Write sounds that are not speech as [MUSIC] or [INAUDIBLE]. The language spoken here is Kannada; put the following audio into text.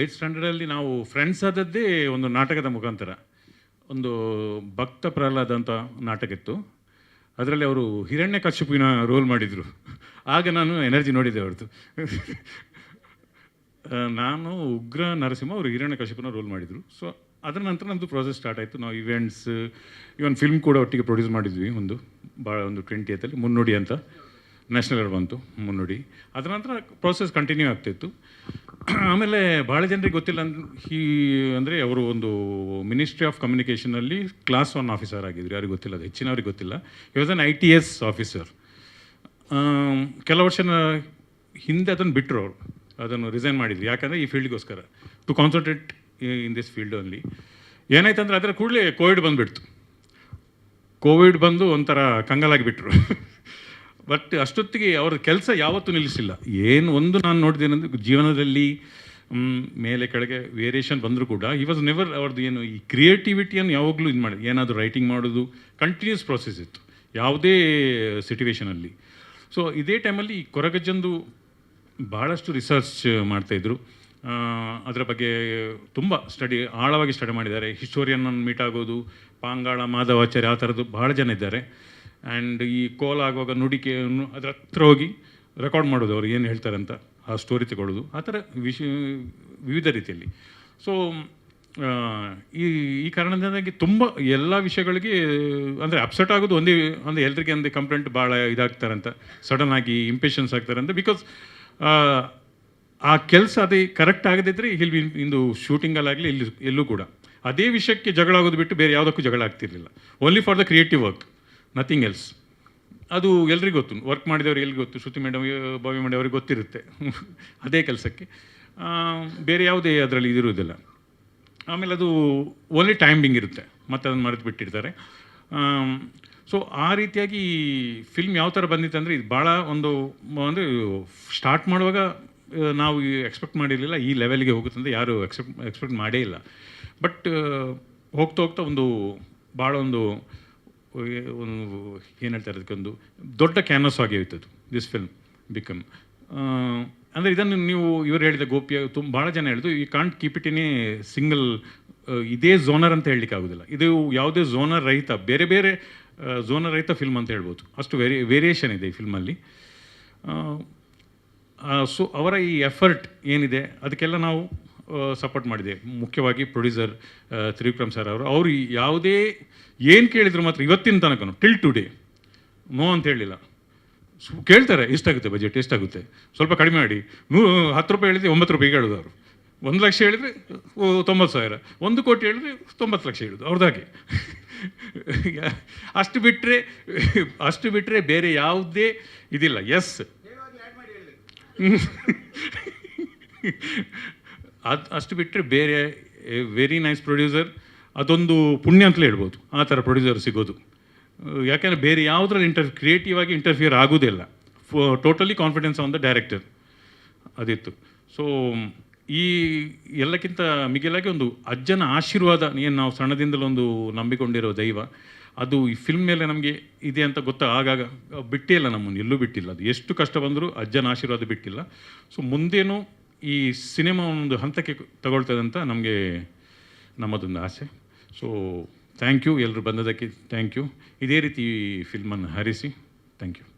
ಏಯ್ಟ್ ಸ್ಟ್ಯಾಂಡರ್ಡಲ್ಲಿ ನಾವು ಫ್ರೆಂಡ್ಸ್ ಆದದ್ದೇ ಒಂದು ನಾಟಕದ ಮುಖಾಂತರ. ಒಂದು ಭಕ್ತ ಪ್ರಹ್ಲಾದ ಅಂತ ನಾಟಕ ಇತ್ತು. ಅದರಲ್ಲಿ ಅವರು ಹಿರಣ್ಯ ಕಶ್ಯಪಿನ ರೋಲ್ ಮಾಡಿದರು. ಆಗ ನಾನು ಎನರ್ಜಿ ನೋಡಿದ್ದೆ ಅವ್ರದ್ದು ನಾನು ಉಗ್ರ ನರಸಿಂಹ ಅವರು ಹಿರಣ್ಯ ಕಶ್ಯಪನ ರೋಲ್ ಮಾಡಿದರು. ಸೊ ಅದರ ನಂತರ ನಮ್ಮದು ಪ್ರಾಸೆಸ್ ಸ್ಟಾರ್ಟ್ ಆಯಿತು. ನಾವು ಇವೆಂಟ್ಸ್ ಈವನ್ ಫಿಲ್ಮ್ ಕೂಡ ಒಟ್ಟಿಗೆ ಪ್ರೊಡ್ಯೂಸ್ ಮಾಡಿದ್ವಿ ಒಂದು ಭಾಳ ಒಂದು ಟ್ವೆಂಟಿ ಏತಲ್ಲಿ ಮುನ್ನುಡಿ ಅಂತ. ನ್ಯಾಷನಲ್ ಅವಾರ್ಡ್ ಬಂತು, ಮುನ್ನುಡಿ. ಅದರ ನಂತರ ಪ್ರೋಸೆಸ್ ಕಂಟಿನ್ಯೂ ಆಗ್ತಿತ್ತು. ಆಮೇಲೆ ಭಾಳ ಜನರಿಗೆ ಗೊತ್ತಿಲ್ಲ ಅಂದ್ ಈ ಅಂದರೆ ಅವರು ಒಂದು ಮಿನಿಸ್ಟ್ರಿ ಆಫ್ ಕಮ್ಯುನಿಕೇಷನಲ್ಲಿ ಕ್ಲಾಸ್ ಒನ್ ಆಫೀಸರ್ ಆಗಿದ್ರು. ಯಾರಿಗೂ ಗೊತ್ತಿಲ್ಲ, ಅದು ಹೆಚ್ಚಿನವ್ರಿಗೆ ಗೊತ್ತಿಲ್ಲ. He was an I T S officer ಕೆಲವು ವರ್ಷ ಹಿಂದೆ ಅದನ್ನು ಬಿಟ್ಟರು ಅವರು. ಅದನ್ನು ರಿಸೈನ್ ಮಾಡಿದ್ರು. ಯಾಕಂದರೆ ಈ ಫೀಲ್ಡ್ಗೋಸ್ಕರ to concentrate in this field only ಅಂದರೆ ಅದರ ಕೂಡಲೇ ಕೋವಿಡ್ ಬಂದುಬಿಡ್ತು. ಕೋವಿಡ್ ಬಂದು ಒಂಥರ ಕಂಗಾಲಾಗಿ ಬಿಟ್ಟರು [LAUGHS] ಬಟ್ ಅಷ್ಟೊತ್ತಿಗೆ ಅವರ ಕೆಲಸ ಯಾವತ್ತೂ ನಿಲ್ಲಿಸಿಲ್ಲ. ಏನು ಒಂದು ನಾನು ನೋಡಿದ್ದೇನೆಂದ್ರೆ ಜೀವನದಲ್ಲಿ ಮೇಲೆ ಕೆಳಗೆ ವೇರಿಯೇಷನ್ ಬಂದರೂ ಕೂಡ ಈ ವಾಸ್ ನೆವರ್ ಅವ್ರದ್ದು ಏನು ಈ ಕ್ರಿಯೇಟಿವಿಟಿಯನ್ನು ಯಾವಾಗಲೂ ಇದು ಮಾಡಿ, ಏನಾದರೂ ರೈಟಿಂಗ್ ಮಾಡೋದು ಕಂಟಿನ್ಯೂಸ್ ಪ್ರಾಸೆಸ್ ಇತ್ತು, ಯಾವುದೇ ಸಿಟುವೇಷನಲ್ಲಿ ಸೊ ಇದೇ ಟೈಮಲ್ಲಿ ಕೊರಗಜ್ಜಂದು ಭಾಳಷ್ಟು ರಿಸರ್ಚ್ ಮಾಡ್ತಾಯಿದ್ರು ಅದರ ಬಗ್ಗೆ ತುಂಬ ಸ್ಟಡಿ ಆಳವಾಗಿ ಸ್ಟಡಿ ಮಾಡಿದ್ದಾರೆ. ಹಿಸ್ಟೋರಿಯನ್ನನ್ನು ಮೀಟ್ ಆಗೋದು, ಪಾಂಗಾಳ, ಮಾಧವಾಚಾರ್ಯ ಆ ಥರದ್ದು ಭಾಳ ಜನ ಇದ್ದಾರೆ. ಆ್ಯಂಡ್ ಈ ಕೋಲ್ ಆಗುವಾಗ ನುಡಿಕೆಯನ್ನು ಅದರ ಹತ್ರ ಹೋಗಿ ರೆಕಾರ್ಡ್ ಮಾಡೋದು ಅವ್ರು ಏನು ಹೇಳ್ತಾರೆ ಅಂತ, ಆ ಸ್ಟೋರಿ ತಗೊಳ್ಳೋದು. ಆ ಥರ ವಿಷ, ವಿವಿಧ ರೀತಿಯಲ್ಲಿ. ಸೊ ಈ ಈ ಕಾರಣದಿಂದಾಗಿ ತುಂಬ ಎಲ್ಲ ವಿಷಯಗಳಿಗೆ, ಅಂದರೆ ಅಪ್ಸೆಟ್ ಆಗೋದು ಒಂದೇ, ಅಂದರೆ ಎಲ್ರಿಗೆ ಒಂದು ಕಂಪ್ಲೇಂಟ್ ಭಾಳ ಇದಾಗ್ತಾರಂತ ಸಡನ್ ಆಗಿ ಇಂಪೇಷನ್ಸ್ ಆಗ್ತಾರಂತ ಬಿಕಾಸ್ ಆ ಕೆಲಸ ಅದೇ ಕರೆಕ್ಟ್ ಆಗದಿದ್ದರೆ ಇಲ್ಲಿ ಇಂದು ಶೂಟಿಂಗಲ್ಲಾಗಲಿ ಇಲ್ಲಿ ಎಲ್ಲೂ ಕೂಡ. ಅದೇ ವಿಷಯಕ್ಕೆ ಜಗಳ ಆಗೋದು ಬಿಟ್ಟು ಬೇರೆ ಯಾವುದಕ್ಕೂ ಜಗಳ ಆಗ್ತಿರಲಿಲ್ಲ. Only for the creative work nothing else ಅದು ಎಲ್ರಿಗೂ ಗೊತ್ತು. ವರ್ಕ್ ಮಾಡಿದವ್ರಿಗೆ ಎಲ್ಲಿ ಗೊತ್ತು. ಶ್ರುತಿ ಮೇಡಮ್ ಬಾವಿ ಮೇಡಮ್ ಅವ್ರಿಗೆ ಗೊತ್ತಿರುತ್ತೆ. [LAUGHS] ಅದೇ ಕೆಲಸಕ್ಕೆ. ಬೇರೆ ಯಾವುದೇ ಅದರಲ್ಲಿ ಇದಿರುವುದಿಲ್ಲ. ಆಮೇಲೆ ಅದು ಓನ್ಲಿ ಟೈಮಿಂಗ್ ಇರುತ್ತೆ. ಮತ್ತೆ ಅದನ್ನು ಮರೆತು ಬಿಟ್ಟಿರ್ತಾರೆ. ಸೊ ಆ ರೀತಿಯಾಗಿ ಫಿಲ್ಮ್ ಯಾವ ಥರ ಬಂದಿತ್ತು ಅಂದರೆ ಇದು ಭಾಳ ಒಂದು ಅಂದರೆ ಸ್ಟಾರ್ಟ್ ಮಾಡುವಾಗ ನಾವು ಎಕ್ಸ್ಪೆಕ್ಟ್ ಮಾಡಿರಲಿಲ್ಲ. ಈ ಲೆವೆಲ್ಗೆ ಹೋಗುತ್ತೆ ಅಂತ ಯಾರು ಎಕ್ಸೆಪ್ಟ್ ಎಕ್ಸ್ಪೆಕ್ಟ್ ಮಾಡೇ ಇಲ್ಲ. ಬಟ್ ಹೋಗ್ತಾ ಹೋಗ್ತಾ ಒಂದು ಭಾಳ ಒಂದು ಏನು ಹೇಳ್ತಾರೆ ಅದಕ್ಕೊಂದು ದೊಡ್ಡ ಕ್ಯಾನ್ವಸ್ ಆಗಿ ಹೋಯ್ತದು ದಿಸ್ ಫಿಲ್ಮ್ ಬಿಕಮ್ ಅಂದರೆ ಇದನ್ನು ನೀವು ಇವರು ಹೇಳಿದ ಗೋಪಿಯ ತುಂಬ ಭಾಳ ಜನ ಹೇಳಿದ್ರು ಈ can't keep it in a single ಇದೇ ಝೋನರ್ ಅಂತ ಹೇಳಲಿಕ್ಕೆ ಆಗೋದಿಲ್ಲ. ಇದು ಯಾವುದೇ ಝೋನರ್ ರಹಿತ, ಬೇರೆ ಬೇರೆ ಝೋನರ್ ರಹಿತ ಫಿಲ್ಮ್ ಅಂತ ಹೇಳ್ಬೋದು. ಅಷ್ಟು ವೇರಿ ವೇರಿಯೇಷನ್ ಇದೆ ಈ ಫಿಲ್ಮಲ್ಲಿ ಸೊ ಅವರ ಈ ಎಫರ್ಟ್ ಏನಿದೆ, ಅದಕ್ಕೆಲ್ಲ ನಾವು ಸಪೋರ್ಟ್ ಮಾಡಿದೆ. ಮುಖ್ಯವಾಗಿ ಪ್ರೊಡ್ಯೂಸರ್ ತ್ರಿವಿಕ್ರಮ್ ಸರ್ ಅವರು. ಅವರು ಯಾವುದೇ ಏನು ಕೇಳಿದ್ರು ಮಾತ್ರ ಇವತ್ತಿನ ತನಕ ಟಿಲ್ ಟುಡೇ ನೋ ಅಂತ ಹೇಳಿಲ್ಲ. ಕೇಳ್ತಾರೆ ಎಷ್ಟಾಗುತ್ತೆ ಬಜೆಟ್ ಎಷ್ಟಾಗುತ್ತೆ ಸ್ವಲ್ಪ ಕಡಿಮೆ ಮಾಡಿ. ನೂ ಹತ್ತು ರೂಪಾಯಿ ಹೇಳಿದ್ರೆ ಒಂಬತ್ತು ರೂಪಾಯಿಗೆ ಹೇಳೋದು ಅವರು. ಒಂದು ಲಕ್ಷ ಹೇಳಿದರೆ ತೊಂಬತ್ತು ಸಾವಿರ. ಒಂದು ಕೋಟಿ ಹೇಳಿದ್ರೆ ತೊಂಬತ್ತು ಲಕ್ಷ ಹೇಳೋದು. ಅವ್ರದ್ದಾಗೆ [LAUGHS] ಅಷ್ಟು ಬಿಟ್ಟರೆ ಅಷ್ಟು ಬಿಟ್ಟರೆ ಬೇರೆ ಯಾವುದೇ ಇದಿಲ್ಲ. ಎಸ್ [LAUGHS] ಅದು ಅಷ್ಟು ಬಿಟ್ಟರೆ ಬೇರೆ ವೆರಿ ನೈಸ್ ಪ್ರೊಡ್ಯೂಸರ್ ಅದೊಂದು ಪುಣ್ಯ ಅಂತಲೇ ಹೇಳ್ಬೋದು. ಆ ಥರ ಪ್ರೊಡ್ಯೂಸರ್ ಸಿಗೋದು. ಯಾಕೆಂದರೆ ಬೇರೆ ಯಾವುದ್ರಲ್ಲಿ ಇಂಟರ್ ಕ್ರಿಯೇಟಿವ್ ಆಗಿ ಇಂಟರ್ಫಿಯರ್ ಆಗೋದಿಲ್ಲ. Totally confidence on the director ಅದಿತ್ತು. So ಈ ಎಲ್ಲಕ್ಕಿಂತ ಮಿಗಿಲಾಗಿ ಒಂದು ಅಜ್ಜನ ಆಶೀರ್ವಾದ, ಏನು ನಾವು ಸಣ್ಣದಿಂದಲೂ ಒಂದು ನಂಬಿಕೊಂಡಿರೋ ದೈವ, ಅದು ಈ ಫಿಲ್ಮ್ ಮೇಲೆ ನಮಗೆ ಇದೆ ಅಂತ ಗೊತ್ತಾ? ಆಗಾಗ ಬಿಟ್ಟೇ ಇಲ್ಲ ನಮ್ಮನ್ನು, ಎಲ್ಲೂ ಬಿಟ್ಟಿಲ್ಲ. ಅದು ಎಷ್ಟು ಕಷ್ಟ ಬಂದರೂ ಅಜ್ಜನ ಆಶೀರ್ವಾದ ಬಿಟ್ಟಿಲ್ಲ. ಸೊ ಮುಂದೇನು ಈ ಸಿನಿಮಾ ಒಂದು ಹಂತಕ್ಕೆ ತಗೊಳ್ತದೆ ಅಂತ ನಮಗೆ ನಮ್ಮದೊಂದು ಆಸೆ. ಸೊ ಥ್ಯಾಂಕ್ ಯು ಎಲ್ಲರೂ ಬಂದದಕ್ಕೆ ಥ್ಯಾಂಕ್ ಯು ಇದೇ ರೀತಿ ಫಿಲ್ಮನ್ನು ಹರಿಸಿ. Thank you